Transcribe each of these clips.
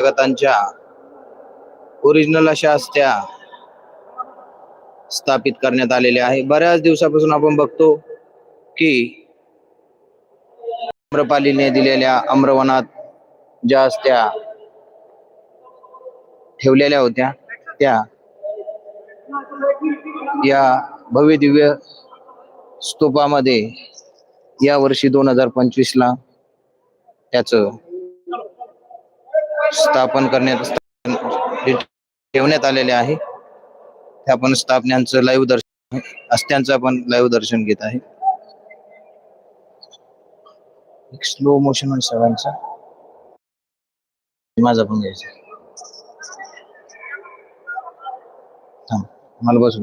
जगतांच्या original अशा असत्या स्थापित करण्यात आलेल्या आहे. बऱ्याच दिवसापासून आपण बघतो की आम्रपालीने दिलेल्या आम्रवनात ज्या असत्या ठेवलेल्या होत्या त्या या भव्य दिव्य स्तूपामध्ये या वर्षी दोन हजार पंचवीस ला स्थापन करण्यात ठेवण्यात आलेले आहे. त्या आपण स्थापनांचं लाईव्ह दर्शन अस्त्यांचं आपण लाईव्ह दर्शन घेत आहे. एक स्लो मोशन सर्वांचा माझा पण घ्यायचा थांब मला बसू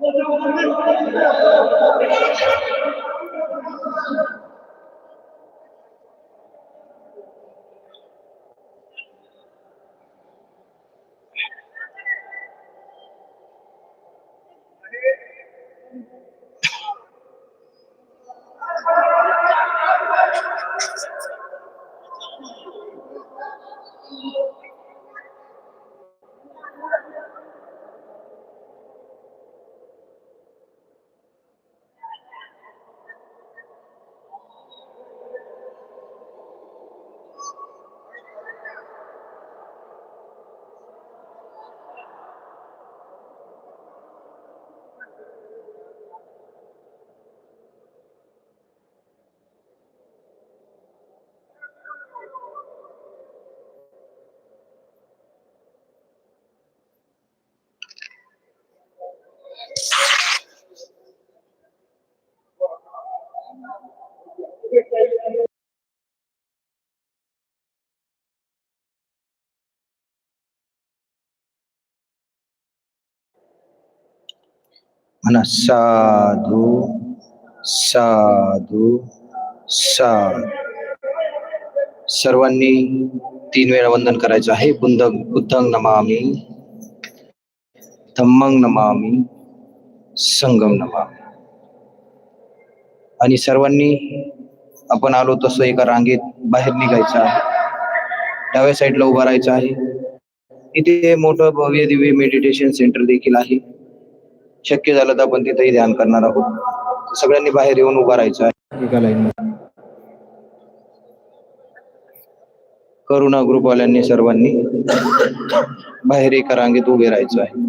दे म्हणा साधू साधू साधू. सर्वांनी तीन वेळा वंदन करायचं आहे. बुद्ध बुद्धंग नमामी धम्मंग नमामी संगम नमामी. आणि सर्वांनी आपण आलो तसं एका रांगेत बाहेर निघायचं आहे. डाव्या साईडला उभा राहायचं आहे. इथे मोठं भव्य दिव्य मेडिटेशन सेंटर देखील आहे. शक्य झालं तर आपण तिथेही ध्यान करणार आहोत. सगळ्यांनी बाहेर येऊन उभा राहायचं आहे. एका लाईन करुणा ग्रुपवाल्यांनी सर्वांनी बाहेर एका रांगेत उभे राहायचं आहे.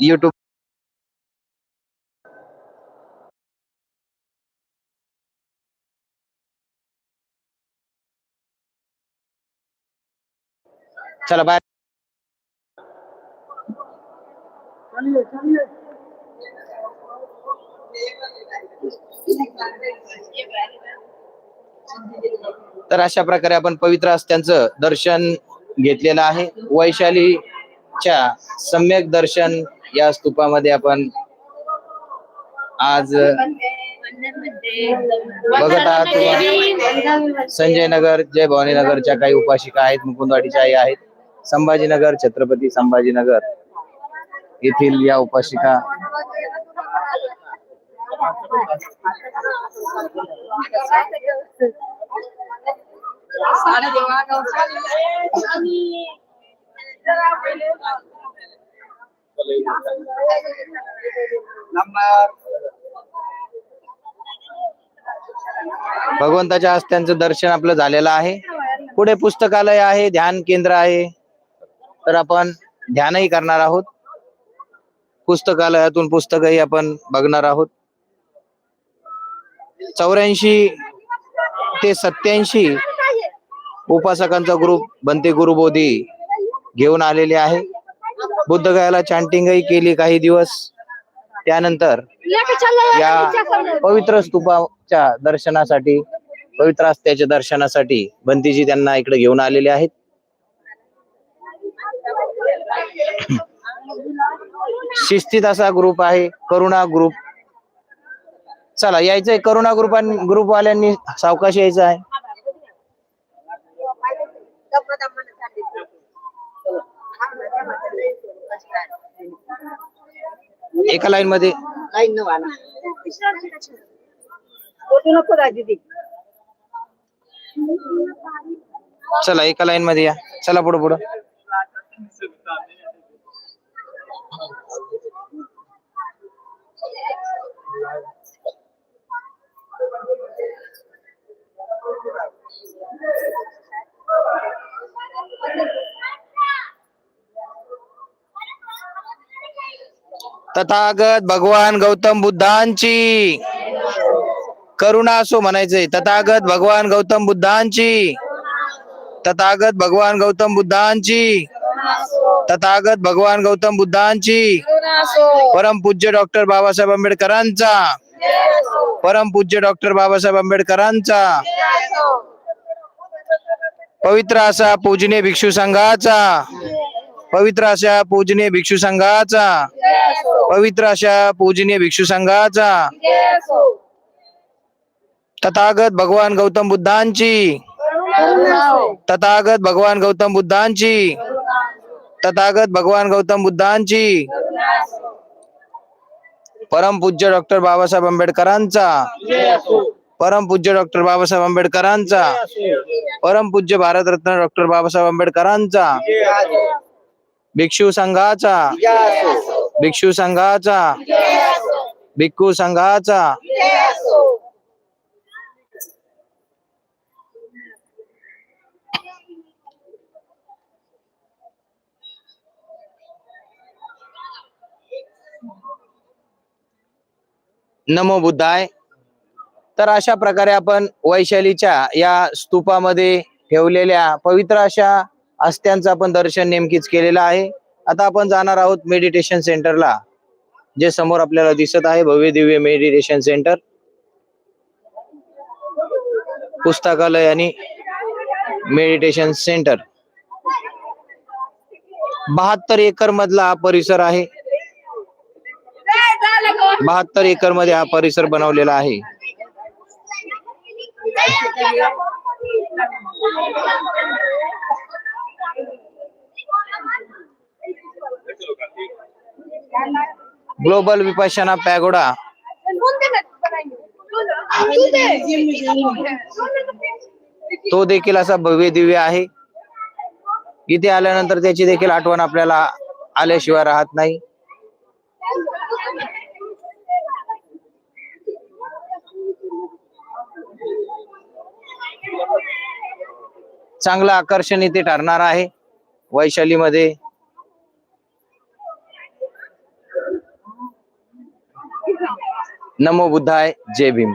YouTube. चला बाय तर अशा प्रकारे आपण पवित्र अस्त्यांचं दर्शन घेतलेलं आहे. वैशालीच्या सम्यक दर्शन या स्तूपामध्ये आपण आज बघत आहात तुम्हा- संजय नगर जय भवानी नगरच्या काही उपासिका आहेत मुकुंदवाडीच्या आई आहेत. संभाजीनगर छत्रपती संभाजीनगर. येथील या उपासिका. भगवंताच्या हस्त्यांचं दर्शन आपलं झालेलं आहे. पुढे पुस्तकालय आहे ध्यान केंद्र आहे. तर आपण ध्यानही करणार आहोत. पुस्तकालयातून पुस्तकही आपण बघणार आहोत. चौऱ्याऐंशी ते सत्याऐंशी उपासकांचा ग्रुप बनते गुरुबोधी घेऊन आलेले आहे. बुद्धगयाला चॅन्टिंगही केली काही दिवस. त्यानंतर या पवित्र स्तूपाच्या दर्शनासाठी पवित्र अस्त्याच्या दर्शनासाठी बंतीजी त्यांना इकडे घेऊन आलेले आहेत. शिस्तीत असा ग्रुप आहे करुणा ग्रुप चला यायचंय करुणा ग्रुप ग्रुप वाल्यांनी सावकाश यायचं आहे. एका लाईन मध्ये नको दीदी. चला एका लाईन मध्ये या. चला पुढं पुढं. तथागत भगवान गौतम बुद्धांची. करुणा असो म्हणायचंय. तथागत भगवान गौतम बुद्धांची. तथागत भगवान गौतम बुद्धांची. तथागत भगवान गौतम बुद्धांची. परम पूज्य डॉक्टर बाबासाहेब आंबेडकरांचा. परम पूज्य डॉक्टर बाबासाहेब आंबेडकरांचा. पवित्र असा पूजनीय भिक्षू संघाचा. पवित्र अशा पूजनीय भिक्षू संघाचा. पवित्र अशा पूजनीय भिक्षू संघाचा तथागत भगवान गौतम बुद्धांची. तथागत भगवान गौतम बुद्धांची. तथागत भगवान गौतम बुद्धांची. परम पूज्य डॉक्टर बाबासाहेब आंबेडकरांचा. परम पूज्य डॉक्टर बाबासाहेब आंबेडकरांचा. परम पूज्य भारतरत्न डॉक्टर बाबासाहेब आंबेडकरांचा. भिक्षू संघाचा. भिक्षू संघाचा. भिक्खू संघाचा. नमो बुद्धाय. तर अशा प्रकारे आपण वैशालीच्या या स्तूपामध्ये ठेवलेल्या पवित्र अशा अस्त्यांचं आपण दर्शन नेमकीच केलेलं आहे. आता आपण जाणार आहोत मेडिटेशन सेंटरला जे समोर आपल्याला दिसत आहे भव्य दिव्य मेडिटेशन सेंटर पुस्तकालय आणि मेडिटेशन सेंटर बहात्तर एकर मधला हा परिसर आहे. बहात्तर एकरमध्ये हा परिसर बनवलेला आहे. ग्लोबल विपाशना पॅगोडा तो देखील असा भव्य दिव्य आहे. इथे आल्यानंतर त्याची देखील आठवण आपल्याला आल्याशिवाय राहत नाही. चांगलं आकर्षण इथे ठरणार आहे. वैशालीमध्ये नमो बुद्धाय जय भीम.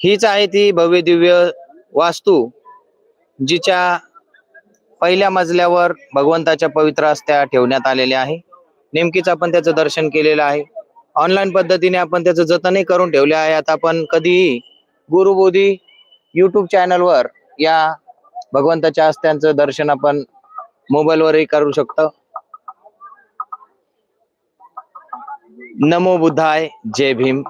हीच आहे ती भव्य दिव्य वास्तू जिच्या पहिल्या मजल्यावर भगवंताच्या पवित्र अस्त्या ठेवण्यात आलेल्या आहे. नेमकीच आपण त्याचं दर्शन केलेलं आहे. ऑनलाईन पद्धतीने आपण त्याचं जतनही करून ठेवले आहे. आता आपण कधीही गुरुबोधी युट्यूब चॅनलवर या भगवंताच्या अस्त्यांचं दर्शन आपण मोबाईलवरही करू शकतो. नमो बुद्धाय जय भीम.